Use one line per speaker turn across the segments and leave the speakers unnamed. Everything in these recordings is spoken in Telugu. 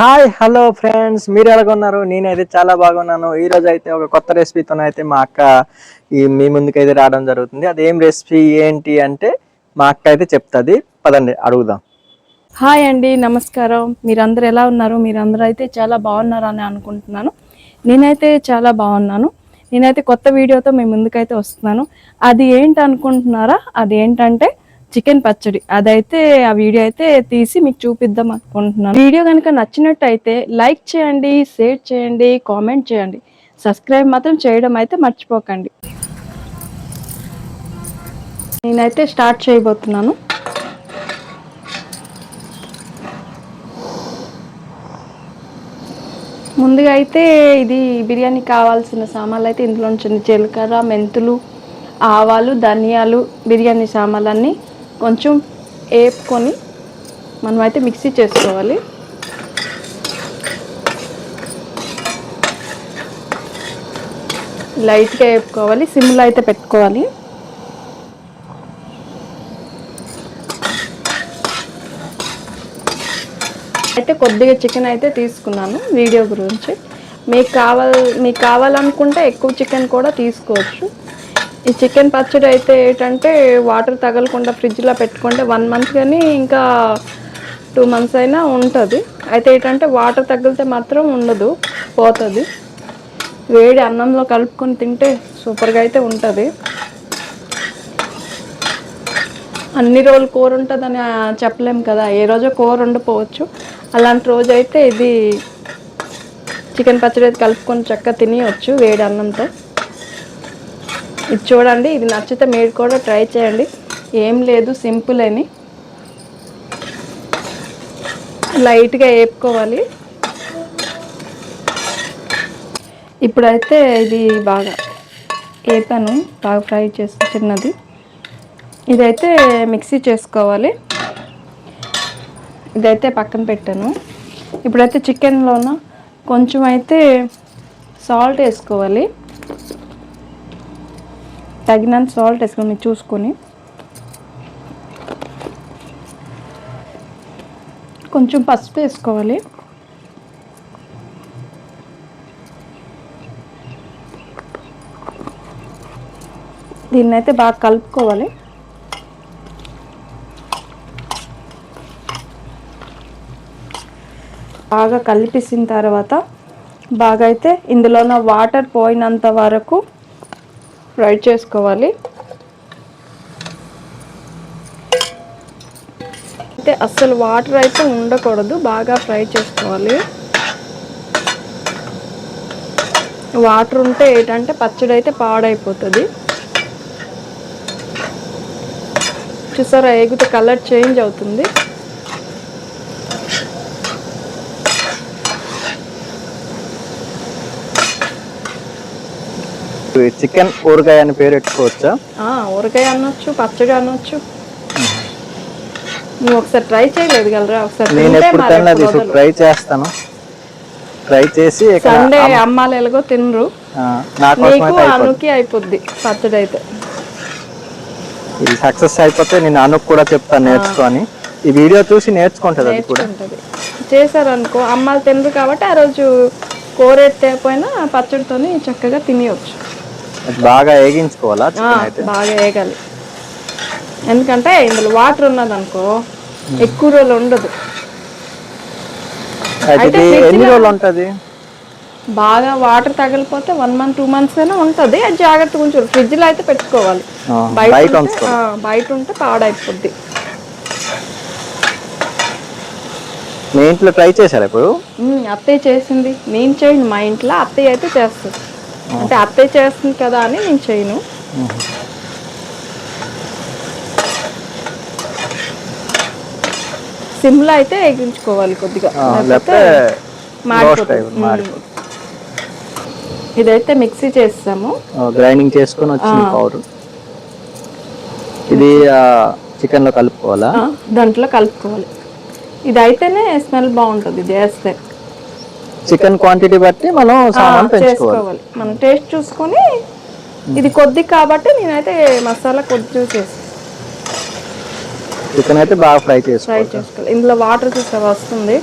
హాయ్ హలో ఫ్రెండ్స్ మీరు ఎలాగున్నారు నేనైతే చాలా బాగున్నాను. ఈ రోజు అయితే ఒక కొత్త రెసిపీతో అయితే మా అక్క ఈ మీ ముందుకైతే రావడం జరుగుతుంది. అది ఏం రెసిపీ ఏంటి అంటే మా అక్క అయితే చెప్తుంది. పదండి అడుగుదాం.
హాయ్ అండి నమస్కారం. మీరందరూ ఎలా ఉన్నారు? మీరందరూ అయితే చాలా బాగున్నారని అనుకుంటున్నాను. నేనైతే చాలా బాగున్నాను. నేనైతే కొత్త వీడియోతో మీ ముందుకైతే వస్తున్నాను. అది ఏంటి అనుకుంటున్నారా? అది ఏంటంటే చికెన్ పచ్చడి. అదైతే ఆ వీడియో అయితే తీసి మీకు చూపిద్దాం అనుకుంటున్నాను. వీడియో కనుక నచ్చినట్టయితే లైక్ చేయండి షేర్ చేయండి కామెంట్ చేయండి. సబ్స్క్రైబ్ మాత్రం చేయడం అయితే మర్చిపోకండి. నేనైతే స్టార్ట్ చేయబోతున్నాను. ముందుగా అయితే ఇది బిర్యానీ కావాల్సిన సామాన్లు అయితే ఇందులో చిన్న జీలకర్ర మెంతులు ఆవాలు ధనియాలు బిర్యానీ సామాన్లన్నీ కొంచెం వేపుకొని మనం అయితే మిక్సీ చేసుకోవాలి. లైట్గా వేపుకోవాలి సిమ్లో అయితే పెట్టుకోవాలి. అయితే కొద్దిగా చికెన్ అయితే తీసుకున్నాను వీడియో గురించి. మీకు కావాల మీకు కావాలనుకుంటే ఎక్కువ చికెన్ కూడా తీసుకోవచ్చు. ఈ చికెన్ పచ్చడి అయితే ఏంటంటే వాటర్ తగలకుండా ఫ్రిడ్జ్లో పెట్టుకుంటే వన్ మంత్ కానీ ఇంకా టూ మంత్స్ అయినా ఉంటుంది. అయితే ఏంటంటే వాటర్ తగిలితే మాత్రం ఉండదు పోతుంది. వేడి అన్నంలో కలుపుకొని తింటే సూపర్గా అయితే ఉంటుంది. అన్ని రోజులు కూర ఉంటుందని ఆ, చెప్పలేం కదా ఏ రోజో కూర ఉండకపోవచ్చు అలాంటి రోజు అయితే ఇది చికెన్ పచ్చడి అయితే కలుపుకొని చక్కగా తినేయచ్చు వేడి అన్నంతో. ఇది చూడండి ఇది నచ్చితే మీరు కూడా ట్రై చేయండి. ఏం లేదు సింపుల్ అని. లైట్గా వేపుకోవాలి. ఇప్పుడైతే ఇది బాగా వేపాను బాగా ఫ్రై చేసి చిన్నది. ఇదైతే మిక్సీ చేసుకోవాలి. ఇదైతే పక్కన పెట్టాను. ఇప్పుడైతే చికెన్లోన కొంచెం అయితే సాల్ట్ వేసుకోవాలి. తగినంత సాల్ట్ వేసుకొని చూసుకొని కొంచెం పసుపు వేసుకోవాలి. దీన్ని అయితే బాగా కలుపుకోవాలి. బాగా కలిపేసిన తర్వాత బాగా అయితే ఇందులోన వాటర్ పోయినంత వరకు ఫ్రై చేసుకోవాలి. అంటే అస్సలు వాటర్ అయితే ఉండకూడదు బాగా ఫ్రై చేసుకోవాలి. వాటర్ ఉంటే ఏంటంటే పచ్చడి అయితే పాడైపోతుంది. చూసారా ఎగితే కలర్ చేంజ్ అవుతుంది.
చికెన్ ఊరగాయ అని పేరు పెట్టుకోవచ్చా?
ఆ, ఊరగాయ అనొచ్చు పచ్చడి అనొచ్చు. నువ్వు ఒకసారి ట్రై చేయలేదు కలరా ఒకసారి
నేను
తింటే
ఎప్పుడు
మరి
తినలేదు
ఎప్పుడు
ఇప్పుడు
వదలవు.
ట్రై చేస్తాను. ట్రై చేసి
సండే అమ్మాలు ఎలాగో తినరు. నీకు అనుకి అయిపోద్ది పచ్చడి అయితే.
ఇది సక్సెస్ అయిపోతే నేను అనుకు కూడా చెప్తాను నేర్చుకొని. ఈ వీడియో చూసి నేర్చుకుంటుంది అది కూడా.
చేశారనుకో అమ్మాలు తినరు కాబట్టి ఆ రోజు కూర ఎత్తేపోయినా పచ్చడితోని చక్కగా తినేయచ్చు.
బాగా వేగించుకోవాలా
బాగా వేగాలి ఎందుకంటే ఇందులో వాటర్ ఉన్నది అనుకో ఎక్కువ రోజులు ఉండదు.
ఎన్ని రోజులు ఉంటది?
బాగా వాటర్ తగిలిపోతే వన్ మంత్ టూ మంత్స్ అయినా ఉంటుంది. అది జాగ్రత్తగా ఉంచు ఫ్రిడ్జ్లో అయితే పెట్టుకోవాలి. బయట
బయట
ఉంటే- పాడైపోద్ది.
మీ ఇంట్లో ట్రై చేశారా ఇప్పుడు?
అత్తయ్య చేసింది. నేను చేయను. మా ఇంట్లో అత్తయ్య అయితే చేస్తుంది. అంటే అత్తయ్య చేస్తుంది కదా అని నేను చేయను. సిమ్లో అయితే ఎగించుకోవాలి కొద్దిగా. ఇదైతే మిక్సీ చేస్తాము.
గ్రైండింగ్ చేసుకొని వచ్చింది పౌడర్. ఇది చికెన్లో కలుపుకోవాలా?
దాంట్లో కలుపుకోవాలి. ఇది అయితేనే స్మెల్ బాగుంటుంది ఇది వేస్తే.
చికెన్ క్వాంటిటీ బట్టి మనం సామాన్ పెంచుకోవాలి.
చేసుకోవాలి. మనం టేస్ట్ చూసుకొని ఇది కొద్ది కాబట్టి నేనైతే మసాలా కొద్ది చేసి
చికెన్ అయితే బాగా ఫ్రై
ఫ్రై
చేసుకోవాలి
చేసుకోవాలి. ఇందులో వాటర్ చూసా వస్తుంది.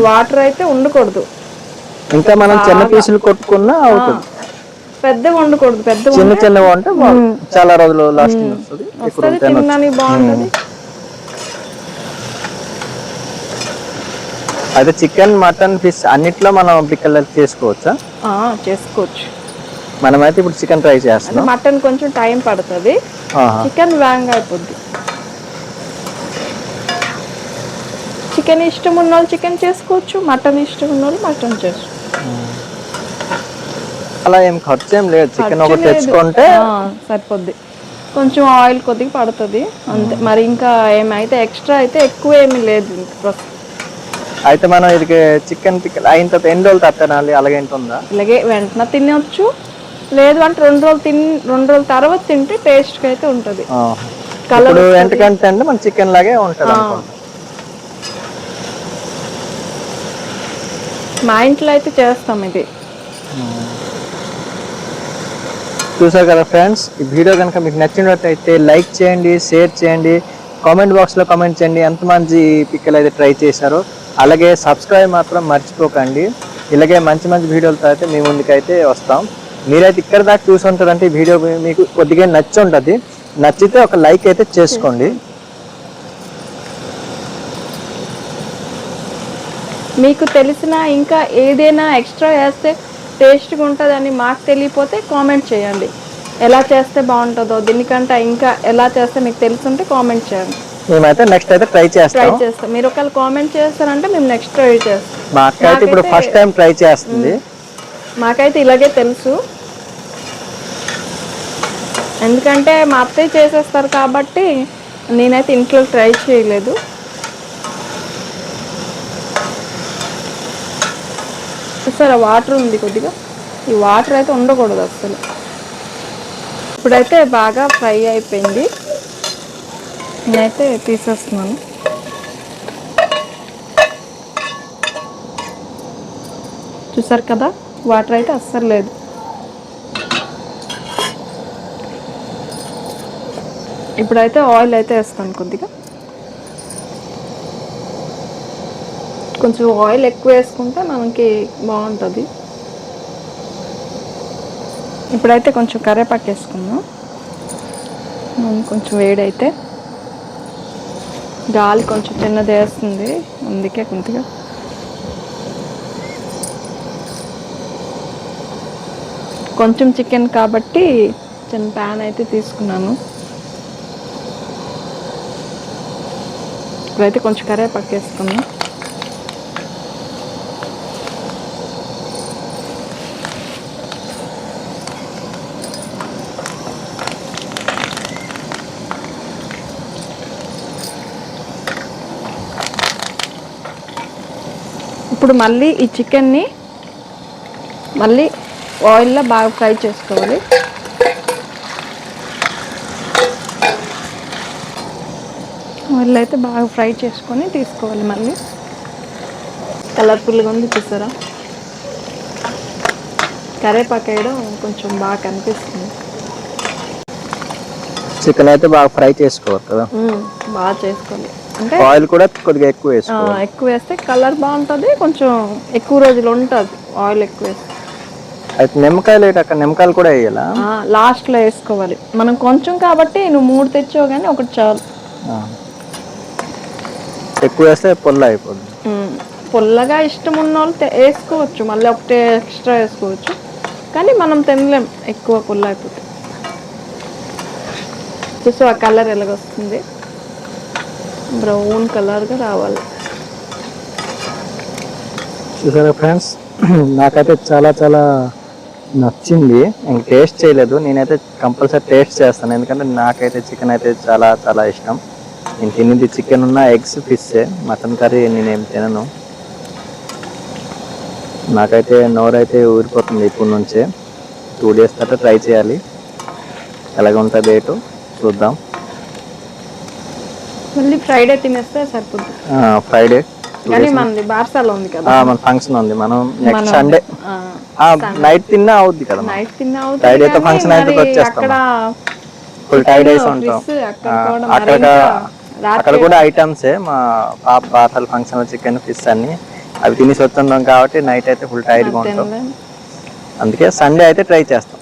వాటర్ అయితే ఉండకూడదు.
ఇంకా మనం చిన్న పీసులు కొట్టుకున్నా అవుతుంది.
పెద్దగా ఉండకూడదు. పెద్ద
చిన్న చిన్నగా ఉంటే బాగా- చాలా రోజులు లాస్టింగ్ వస్తుంది. ఇప్పుడు
వస్తుంది తినడానికి బాగుంటది.
అయితే చికెన్ మటన్ ఫిష్ అన్నిట్లో మనం పిక్కలు చేసుకోవచ్చా?
చేసుకోవచ్చు.
మనమైతే ఇప్పుడు చికెన్ ట్రై చేస్తున్నాం.
మటన్ కొంచెం టైం పడుతుంది. చికెన్ వేగంగా అయిపోద్ది. చికెన్ ఇష్టం ఉన్న వాళ్ళు చికెన్ చేసుకోవచ్చు మటన్ ఇష్టం ఉన్న వాళ్ళు మటన్ చేసుకోవచ్చు.
అలా ఏం ఖర్చు ఏం లేదు. చికెన్ ఒకటి. తెచ్చుకుంటే
సరిపోద్ది. కొంచెం ఆయిల్ కొద్దిగా పడుతుంది. అంతే. మరి ఇంకా ఏమైతే ఎక్స్ట్రా అయితే ఎక్కువ ఏమీ లేదు ఇంక.
అయితే మనం ఇది చికెన్ పిక్కలు అయిన తర్వాత ఎన్ని రోజులు తట్టనాలి? అలాగే ఉంటుందా?
ఇలాగే వెంటనే తినొచ్చు. లేదు అంటే రెండు రోజులు తిని రెండు రోజుల తర్వాత తింటే టేస్ట్కి అయితే ఉంటుంది. కలర్
ఎంతకంటే అంటే మన చికెన్ లాగే ఉంటుంది
మా ఇంట్లో అయితే చేస్తాం ఇది.
చూసారు కదా ఫ్రెండ్స్ ఈ వీడియో కనుక మీకు నచ్చినట్టయితే లైక్ చేయండి షేర్ చేయండి కామెంట్ బాక్స్లో కామెంట్ చేయండి. ఎంతమంది పిక్కలు అయితే ట్రై చేశారో అలాగే సబ్స్క్రైబ్ మాత్రం మర్చిపోకండి. ఇలాగే మంచి మంచి వీడియోలతో అయితే మీ ముందుకైతే వస్తాం. మీరైతే ఇక్కడ దాకా చూసి ఉంటారంటే ఈ వీడియో మీకు కొద్దిగా నచ్చి ఉంటుంది నచ్చితే ఒక లైక్ అయితే చేసుకోండి.
మీకు తెలిసిన ఇంకా ఏదైనా ఎక్స్ట్రా వేస్తే టేస్ట్గా ఉంటుందని మాకు తెలియపోతే కామెంట్ చేయండి. ఎలా చేస్తే బాగుంటుందో దీనికంటే ఇంకా ఎలా చేస్తే మీకు తెలుసుంటే కామెంట్ చేయండి.
మేమైతే నెక్స్ట్ అయితే ట్రై
ట్రై
చేస్తాం
చేస్తాం. మీరు ఒకవేళ కామెంట్ చేస్తారంటే మేము నెక్స్ట్ ట్రై చేస్తాం.
మా అక్క అయితే ఇప్పుడు ఫస్ట్ టైం ట్రై చేస్తుంది
మాకైతే ఇలాగే తెలుసు. ఎందుకంటే మా అత్తయ్య చేసేస్తారు కాబట్టి నేనైతే ఇంట్లో ట్రై చేయలేదు. సరే వాటర్ ఉంది కొద్దిగా. ఈ వాటర్ అయితే ఉండకూడదు అసలు ఇప్పుడైతే బాగా ఫ్రై అయిపోయింది. నేనైతే తీసేస్తున్నాను. చూసారు కదా? వాటర్ అయితే అస్సలు లేదు. ఇప్పుడైతే ఆయిల్ అయితే వేస్తాను కొద్దిగా. కొంచెం ఆయిల్ ఎక్కువ వేసుకుంటే మనకి బాగుంటుంది. ఇప్పుడైతే కొంచెం కరేపాకు వేసుకుందాం. కొంచెం వేడైతే. గాలి కొంచెం చిన్నది వేస్తుంది. అందుకే కొంతగా కొంచెం చికెన్ కాబట్టి చిన్న ప్యాన్ అయితే తీసుకున్నాను. ఇప్పుడైతే కొంచెం కరేపాకు వేసుకున్నాం. ఇప్పుడు మళ్ళీ ఈ చికెన్ని మళ్ళీ ఆయిల్లో బాగా ఫ్రై చేసుకోవాలి. ఆయిల్ అయితే బాగా ఫ్రై చేసుకొని తీసుకోవాలి మళ్ళీ. కలర్ఫుల్గా ఉంది చూసారా? కరేపాకు వేయడం కొంచెం బాగా కనిపిస్తుంది.
చికెన్ అయితే బాగా ఫ్రై చేసుకోవాలి కదా.
బాగా చేసుకోవాలి. అంటే
ఆయిల్ కూడా కొద్దిగా ఎక్కువ వేసుకోవాలి.
ఎక్కువ వేస్తే కలర్ బాగుంటుంది కొంచెం ఎక్కువ రోజులు ఉంటుంది ఆయిల్ ఎక్కువ వేస్తే.
అయితే నిమ్మకాయలు ఏంటి అక్కడ నిమ్మకాయలు కూడా వేయాలా?
లాస్ట్లో వేసుకోవాలి. మనం కొంచెం కాబట్టి నువ్వు మూడు తెచ్చావు కానీ ఒకటి చాలు.
ఎక్కువ వేస్తే పొల్ల అయిపోద్ది.
మ్మ్. పుల్లగా ఇష్టం ఉన్న వాళ్ళు వేసుకోవచ్చు. మళ్ళీ ఒకటే ఎక్స్ట్రా వేసుకోవచ్చు. కానీ మనం తినలేం. ఎక్కువ పుల్ల అయిపోతే. సో ఆ కలర్ ఎలాగొస్తుంది? బ్రౌన్ కలర్గా రావాలి.
చూసారా ఫ్రెండ్స్? నాకైతే చాలా చాలా నచ్చింది. నేను టేస్ట్ చేయలేదు. నేనైతే కంపల్సరీ టేస్ట్ చేస్తాను. ఎందుకంటే నాకైతే చికెన్ అయితే చాలా చాలా ఇష్టం. నేను తినేది చికెన్ ఉన్న ఎగ్స్ ఫిష్ మటన్ కర్రీ నేనేం తినను. నాకైతే నోరైతే ఊరిపోతుంది ఇప్పటి నుంచే. టూ డేస్ తర్వాత ట్రై చేయాలి. ఎలాగ ఉంటుంది ఏంటో చూద్దాం.
మళ్ళీ ఫ్రైడే తినేస్తే
ఫ్రైడే
కానీ మనది బార్సాలో ఉంది కదా.
మన ఫంక్షన్ ఉంది. మనం నెక్స్ట్ సండే నైట్ తిన్నా అవుద్ది కదా
నైట్ తిన్నా అవుతుంది
Friday తో function అయితే వచ్చేస్తాం. ఫుల్ టైడ్ ఉంటాం.
అక్కడ
అక్కడ కూడా ఐటమ్సే మా పాప ఫంక్షన్ చికెన్ ఫిష్ అన్ని. అవి తినేసి వస్తున్నాం కాబట్టి నైట్ అయితే ఫుల్ టైర్డ్గా ఉంటాం. అందుకే సండే అయితే ట్రై చేస్తాం.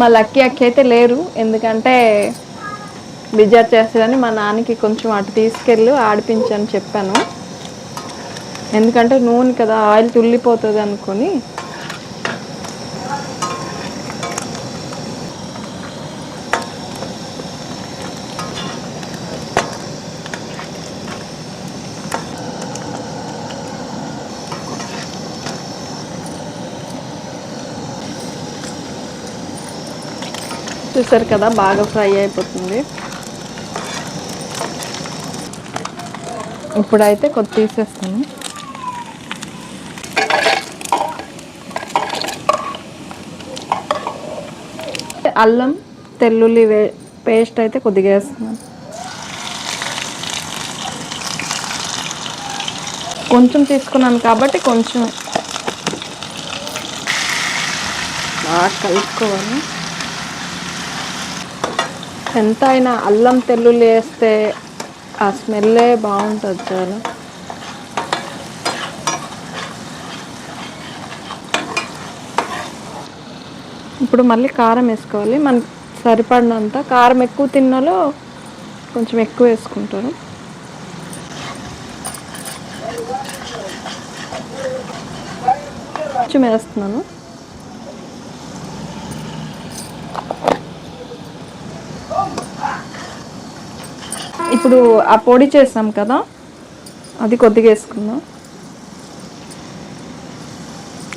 మా లక్కీ అక్క అయితే లేరు. ఎందుకంటే బిజార్ చేస్తారని మా నాన్నకి కొంచెం అటు తీసుకెళ్ళి ఆడిపించని చెప్పాను. ఎందుకంటే నూనె కదా ఆయిల్ తుల్లిపోతుంది అనుకొని చూసారు కదా బాగా ఫ్రై అయిపోతుంది. ఇప్పుడైతే కొద్ది తీసేస్తాను. అల్లం తెల్లుల్లి వే పేస్ట్ అయితే కొద్దిగా వేస్తున్నాను. కొంచెం తీసుకున్నాను కాబట్టి కొంచెం. బాగా కలుపుకోవాలి. ఎంత అయినా అల్లం తెల్లుల్లి వేస్తే ఆ స్మెల్లే బాగుంటుంది చాలా. ఇప్పుడు మళ్ళీ కారం వేసుకోవాలి. మన సరిపడినంత కారం ఎక్కువ తిన్నాలో కొంచెం ఎక్కువ వేసుకుంటారు. కొంచెం వేస్తున్నాను. ఇప్పుడు ఆ పొడి చేసాం కదా అది కొద్దిగా వేసుకుందాం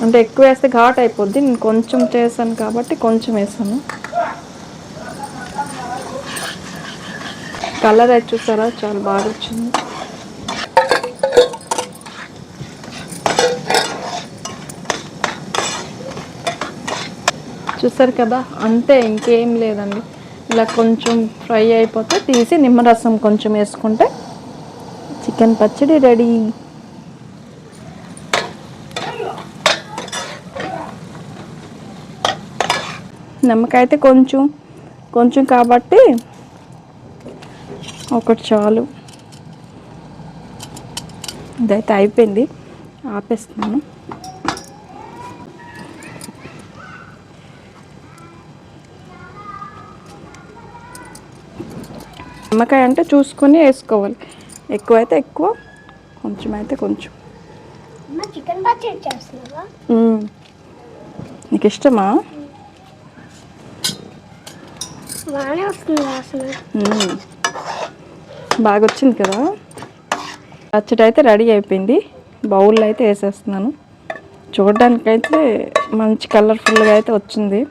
అంటే ఎక్కువ వేస్తే ఘాట్ అయిపోద్ది నేను కొంచెం చేశాను కాబట్టి కొంచెం వేసాను. కలర్ అయితే చూసారా? చాలా బాగా వచ్చింది. చూసారు కదా? అంతే ఇంకేం లేదండి. ఇలా కొంచెం ఫ్రై అయిపోతే తీసి నిమ్మరసం కొంచెం వేసుకుంటే చికెన్ పచ్చడి రెడీ. నిమ్మకాయ అయితే కొంచెం కొంచెం కాబట్టి ఒకటి చాలు. ఇదైతే అయిపోయింది. ఆపేస్తున్నాను. నిమ్మకాయ అంటే చూసుకొని వేసుకోవాలి. ఎక్కువ అయితే ఎక్కువ కొంచెం అయితే కొంచెం. నీకు ఇష్టమా. బాగా వచ్చింది కదా? పచ్చడి అయితే రెడీ అయిపోయింది. బౌల్లో అయితే వేసేస్తున్నాను. చూడడానికైతే మంచి కలర్ఫుల్గా అయితే వచ్చింది.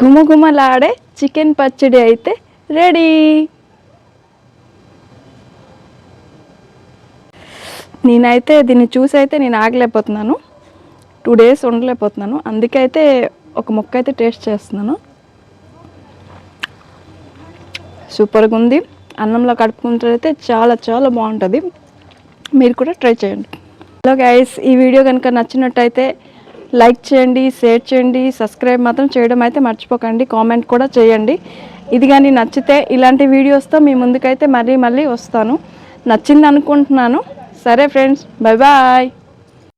గుమగుమలాడే చికెన్ పచ్చడి అయితే రెడీ. నేనైతే దీన్ని చూసి అయితే నేను ఆగలేకపోతున్నాను. Two days ఉండలేకపోతున్నాను. అందుకే అయితే ఒక ముక్క అయితే టేస్ట్ చేస్తున్నాను. సూపర్గా ఉంది. అన్నంలో కడుపుకుంటే చాలా చాలా బాగుంటుంది. మీరు కూడా ట్రై చేయండి. హలో గైస్ ఈ వీడియో కనుక నచ్చినట్టయితే లైక్ చేయండి షేర్ చేయండి సబ్స్క్రైబ్ మాత్రం చేయడం అయితే మర్చిపోకండి కామెంట్ కూడా చేయండి. ఇది కానీ నచ్చితే ఇలాంటి వీడియోస్తో మీ ముందుకైతే మళ్ళీ మళ్ళీ వస్తాను. నచ్చింది అనుకుంటున్నాను సరే ఫ్రెండ్స్ బాయ్ బాయ్.